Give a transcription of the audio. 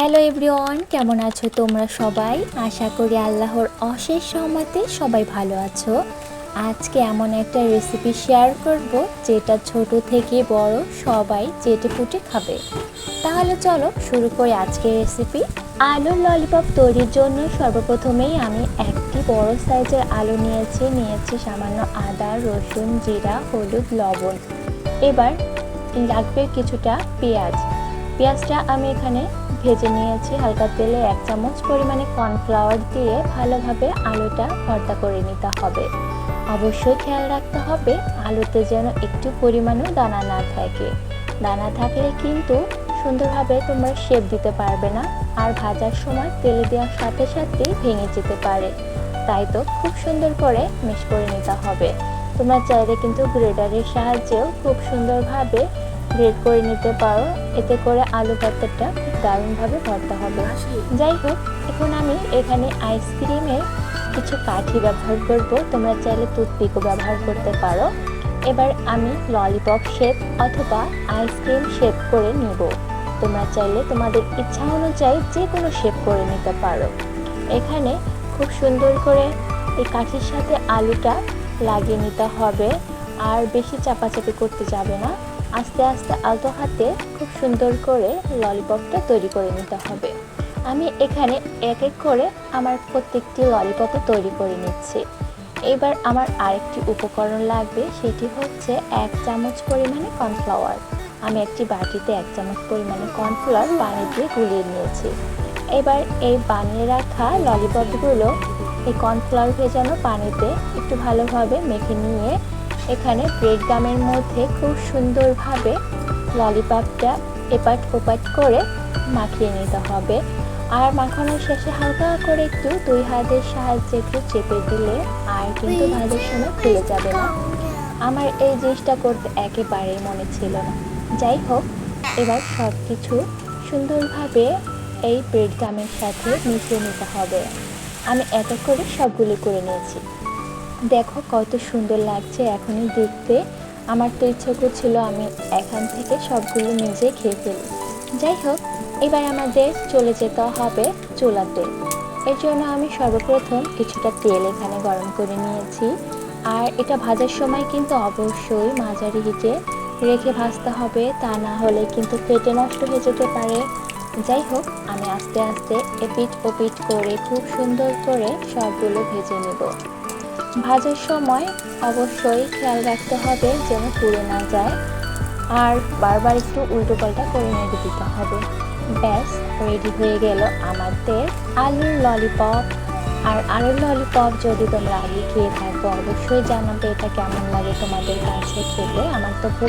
Hello everyone, কেমন আছো তোমরা সবাই? আশা করি আল্লাহর অশেষ সহমতে সবাই ভালো আছো। আজকে এমন একটা রেসিপি শেয়ার করব, যেটা ছোট থেকে বড় সবাই চেটে পুটে খাবে। তাহলে চলো শুরু করি আজকের রেসিপি আলুর ললিপপ তৈরির জন্য সর্বপ্রথমেই আমি একটি বড় সাইজের আলু নিয়েছি নিয়েছি সামান্য আদা, রসুন, জিরা, হলুদ, লবণ। এবার লাগবে কিছুটা পেঁয়াজ। পেঁয়াজটা আমি এখানে ভেজে নিয়েছি হালকা তেলে এক চামচ পরিমাণে কর্নফ্লাওয়ার দিয়ে ভালোভাবে আলুটা ভর্তা করে নিতে হবে। অবশ্যই খেয়াল রাখতে হবে আলুতে যেন একটু পরিমাণও দানা না থাকে। দানা থাকলে কিন্তু সুন্দরভাবে তোমরা শেপ দিতে পারবে না আর ভাজার সময় তেলে দেওয়ার সাথে সাথে ভেঙে যেতে পারে। তাই তো খুব সুন্দর করে মিশ করে নিতে হবে। তোমরা চাইলে কিন্তু গ্রেডারের সাহায্যেও খুব সুন্দরভাবে গ্রেড করে নিতে পারো। এতে করে আলু ভর্তাটা দারুণভাবে ভর্তা হবে। যাই হোক এখন আমি এখানে আইসক্রিমের কিছু কাঠি ব্যবহার করব। তোমরা চাইলে টুথপিকও ব্যবহার করতে পারো। এবার আমি ললিপপ শেপ অথবা আইসক্রিম শেপ করে নিব। তোমরা চাইলে তোমাদের ইচ্ছা অনুযায়ী যে কোনো শেপ করে নিতে পারো। এখানে খুব সুন্দর করে এই কাঠির সাথে আলুটা লাগিয়ে নিতে হবে। আর বেশি চাপাচাপি করতে যাবে না। আস্তে আস্তে আলতো হাতে খুব সুন্দর করে ললিপপটা তৈরি করে নিতে হবে। আমি এখানে এক এক করে আমার প্রত্যেকটি ললিপপও তৈরি করে নিচ্ছি। এবার আমার আরেকটি উপকরণ লাগবে, সেটি হচ্ছে এক চামচ পরিমাণে কর্নফ্লাওয়ার আমি একটি বাটিতে এক চামচ পরিমাণে কর্নফ্লাওয়ার পানি দিয়ে গুলিয়ে নিয়েছি। এবার এই বানিয়ে রাখা ললিপপগুলো এই কর্নফ্লাওয়ার ভেজানো পানিতে একটু ভালোভাবে মেখে নিয়ে এখানে ব্রেড গামের মধ্যে খুব সুন্দরভাবে ললিপপটা এপাট ওপাট করে মাখিয়ে নিতে হবে। আর মাখানোর শেষে হালকা করে একটু দুই হাতের সাহায্যে একটু চেপে দিলে আর কিন্তু ভাজার সময় খুলে যাবে না। আমার এই জিনিসটা করতে একেবারেই মনে ছিল না। যাই হোক এবার সব কিছু সুন্দরভাবে এই ব্রেড গামের সাথে মিশিয়ে নিতে হবে। আমি এক এক করে সবগুলি করে নিয়েছি। দেখো কত সুন্দর লাগছে এখনই দেখতে। আমার তো ইচ্ছে করছিল আমি এখান থেকে সবগুলো নিজে খেয়ে ফেলি। যাই হোক, এবার আমাদের চলে যেতে হবে চুলাতে। এর জন্য আমি সর্বপ্রথম কিছুটা তেল এখানে গরম করে নিয়েছি। আর এটা ভাজার সময় কিন্তু অবশ্যই মাঝারি হিটে রেখে ভাজতে হবে, তা না হলে কিন্তু পেটে নষ্ট হয়ে যেতে পারে। যাই হোক, আমি আস্তে আস্তে এপিট ওপিট করে খুব সুন্দর করে সবগুলো ভেজে নেব। ভাজার সময় অবশ্যই খেয়াল রাখতে হবে যেন পুড়ে না যায়। আর বারবার একটু উল্টো পাল্টা করে নেড়ে দিতে হবে। ব্যাস রেডি হয়ে গেল আমাদের আলুর ললিপপ আর আলুর ললিপপ যদি তোমরা আগে খেয়ে থাকো, অবশ্যই জানাবে এটা কেমন লাগে তোমাদের কাছে খেতে আমার তো খুব